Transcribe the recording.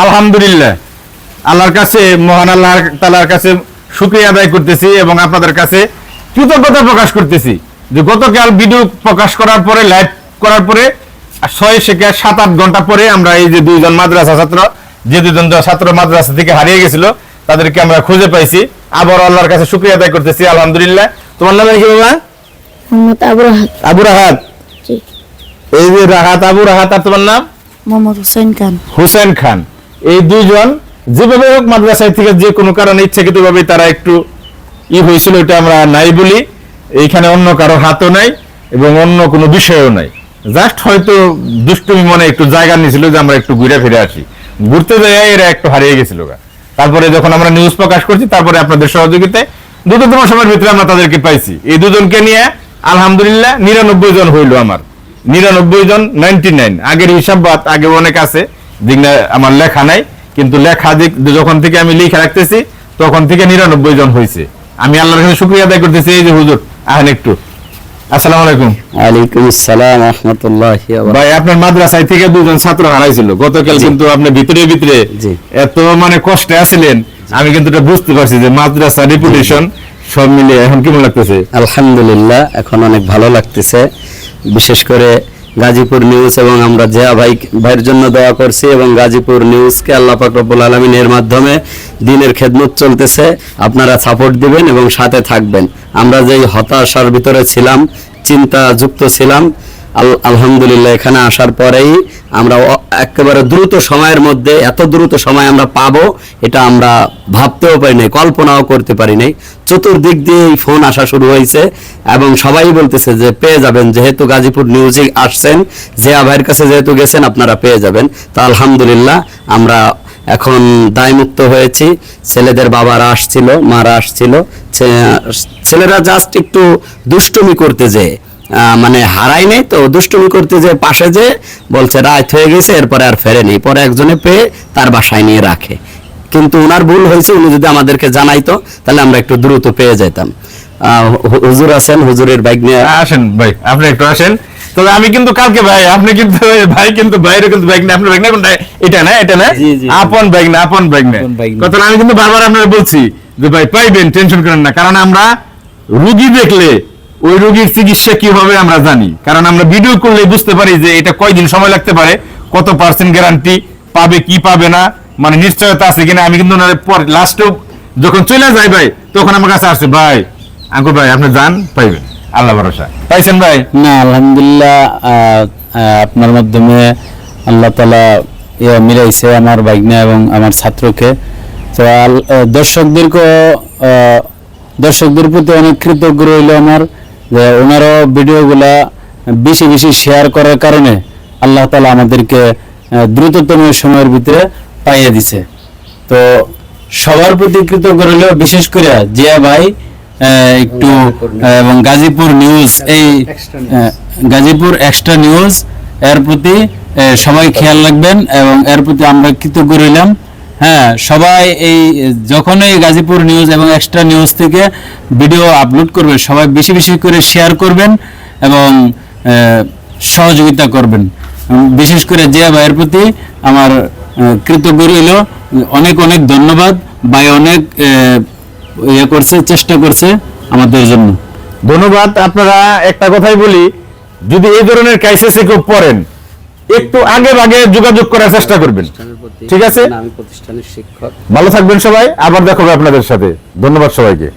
আলহামদুলিল্লাহ। আল্লাহর কাছে মহান আল্লাহ তালার কাছে শুক্রিয়া আদায় করতেছি এবং আপনাদের কাছে কৃতজ্ঞতা প্রকাশ করতেছি যে গতকাল ভিডিও প্রকাশ করার পরে লাইভ করার পরে ছয় থেকে সাত আট ঘণ্টা পরে আমরা এই যে দুইজন মাদ্রাসা ছাত্র যে দুজন ছাত্র মাদ্রাসা থেকে হারিয়ে গেছিল তাদেরকে আমরা খুঁজে পাইছি। আবার আল্লাহর কাছে শুক্রিয়া আদায় করতেছি আলহামদুলিল্লাহ। তোমার নাম কি বাবা? মোহাম্মদ আবু রাহাত। আবু রাহাত। এই যে রাহাত আবু রাহাত আর তোমার নাম? মোহাম্মদ হোসেন খান। হুসেন খান। এই দুইজন, যেভাবে হোক মাদ্রাসায় থেকে যে কোনো কারণে ইচ্ছাকৃত ভাবে তারা একটু ই হয়েছিল, এটা আমরা নাই বলি। এইখানে অন্য কারও হাতও নাই এবং অন্য কোনো বিষয়ও নাই। জাস্ট হয়তো দুষ্টুমি মনে একটু জায়গা নিয়েছিল যে আমরা একটু ঘুরে ফিরে আসি। ঘুরতে যাই, এরা একটু হারিয়ে গেছিল। তারপরে যখন আমরা নিউজ প্রকাশ করছি, তারপরে আপনাদের সহযোগিতায় দ্রুততম সময়ের ভিতরে আমরা তাদেরকে পাইছি। এই দুজনকে নিয়ে আলহামদুলিল্লাহ নিরানব্বই জন হইল আমার। নিরানব্বই জন নাইনটি নাইন আগের হিসাব বাদ, আগে অনেক আছে। যেগুলা আমার লেখা নাই কিন্তু লেখা দিক যখন থেকে আমি লিখে রাখতেছি তখন থেকে নিরানব্বই জন হয়েছে আমি আল্লাহর কাছে শুক্রিয়া আদায় করতেছি এই যে হুজুর আহেন একটু। আসসালামু আলাইকুম। ওয়ালাইকুম আসসালাম রহমতুল্লাহ ভাই আপনার মাদ্রাসায় থেকে দুজন ছাত্র হারাইছিল। গতকাল কিন্তু আপনি ভিতরে ভিতরে। এত মানে কষ্টে আছিলেন আমি কিন্তু এটা বুঝতে পারছি যে মাদ্রাসা রেপুটেশন সব মিলে এখন কেমন লাগতেছে? আলহামদুলিল্লাহ এখন অনেক ভালো লাগতেছে। বিশেষ করে গাজীপুর নিউজ এবং আমরা জেয়া ভাই ভাইয়ের জন্য দোয়া করছি এবং গাজীপুর নিউজকে আল্লাহ পাক রব্বুল আলমিনের মাধ্যমে দিনের খেদমত চলতেছে। আপনারা সাপোর্ট দিবেন এবং সাথে থাকবেন। আমরা যেই হতাশার ভিতরে ছিলাম চিন্তা যুক্ত ছিলাম আলহামদুলিল্লাহ, এখানে আসার পরেই আমরা একেবারে দ্রুত সময়ের মধ্যে, এত দ্রুত সময় আমরা পাবো, এটা আমরা ভাবতেও পারি নাই, কল্পনাও করতে পারি নাই। চতুর্দিক দিয়ে এই ফোন আসা শুরু হয়েছে এবং সবাই বলতেছে যে, পেয়ে যাবেন। যেহেতু গাজীপুর নিউজে আসছেন যে ভাইয়ের কাছে যেহেতু গেছেন, আপনারা পেয়ে যাবেন। তো আলহামদুলিল্লাহ, আমরা এখন দায়মুক্ত হয়েছি। ছেলেদের বাবারা আসছিল, মারা আসছিল। ছেলেরা জাস্ট একটু দুষ্টুমি করতে যেয়ে মানে হারাই নেই তো দুষ্টুমি করতে যে পাশে যে বলছে রাত হয়ে গেছে এরপরে আর ফেরেনি। পরে একজনে পেয়ে তার বাসায় নিয়ে রাখে। কিন্তু ওনার ভুল হয়েছে উনি যদি আমাদেরকে জানাইতো তাহলে আমরা একটু দ্রুত পেয়ে যেতাম হুজুর আছেন হুজুরের বাইক নিয়ে। আসেন ভাই আপনি একটু আসেন। তবে আমি কিন্তু কালকে ভাই আপনি কিন্তু ভাই কিন্তু বাইরে কিন্তু বাইক না আপনার বাইক না এটা না এটা না। আপন বাইক না আপন বাইক না। কথা আমি কিন্তু বারবার আপনার বলছি যে ভাই পাইবেন টেনশন করেন না। কারণ আমরা রুগী দেখলে ওই রোগীর চিকিৎসা কি হবে আমরা জানি? কারণ আমরা ভিডিও করলে বুঝতে পারি যে এটা কয়দিন সময় লাগতে পারে, কত পার্সেন্ট গ্যারান্টি পাবে, কি পাবে না মানে নিশ্চয়তা আছে কিনা, আমি কিন্তু লাস্টেও যখন চলে যাই ভাই, তখন আমার কাছে আসছে ভাই আঙ্কুর ভাই, আপনি যান, পাইবেন। আল্লাহ ভরসা। পাইছেন ভাই? না, আলহামদুলিল্লাহ আপনার মাধ্যমে আল্লাহ তালা মিলাইছে আমার বাইগনা এবং আমার ছাত্রকে। তো দর্শকদেরকে দর্শকদের প্রতি অনেক কৃতজ্ঞ রইল আমার। যে ওনারও ভিডিওগুলা বেশি বেশি শেয়ার করার কারণে আল্লাহ তালা আমাদেরকে দ্রুততম সময়ের ভিতরে পাইয়ে দিছে। তো সবার প্রতি কৃতজ্ঞ রইল বিশেষ করে জিয়া ভাই একটু এবং গাজীপুর নিউজ এই গাজীপুর এক্সট্রা নিউজ এর প্রতি সবাই খেয়াল রাখবেন এবং এর প্রতি আমরা কৃতজ্ঞ রইলাম। হ্যাঁ সবাই এই যখন এই গাজীপুর নিউজ এবং এক্সট্রা নিউজ থেকে ভিডিও আপলোড করবে সবাই বেশি বেশি করে শেয়ার করবেন এবং সহযোগিতা করবেন। বিশেষ করে জিয়া ভাইয়ের প্রতি আমার কৃতজ্ঞ রইল। অনেক অনেক ধন্যবাদ। ভাই অনেক ইয়ে করছে, চেষ্টা করছে আমাদের জন্য। ধন্যবাদ। আপনারা একটা কথাই বলি, যদি এই ধরনের ক্রাইসিসে কেউ পড়েন, একটু আগে ভাগে যোগাযোগ করার চেষ্টা করবেন। ঠিক আছে? আমি প্রতিষ্ঠানের শিক্ষক। ভালো থাকবেন সবাই আবার দেখো আপনাদের সাথে। ধন্যবাদ সবাইকে।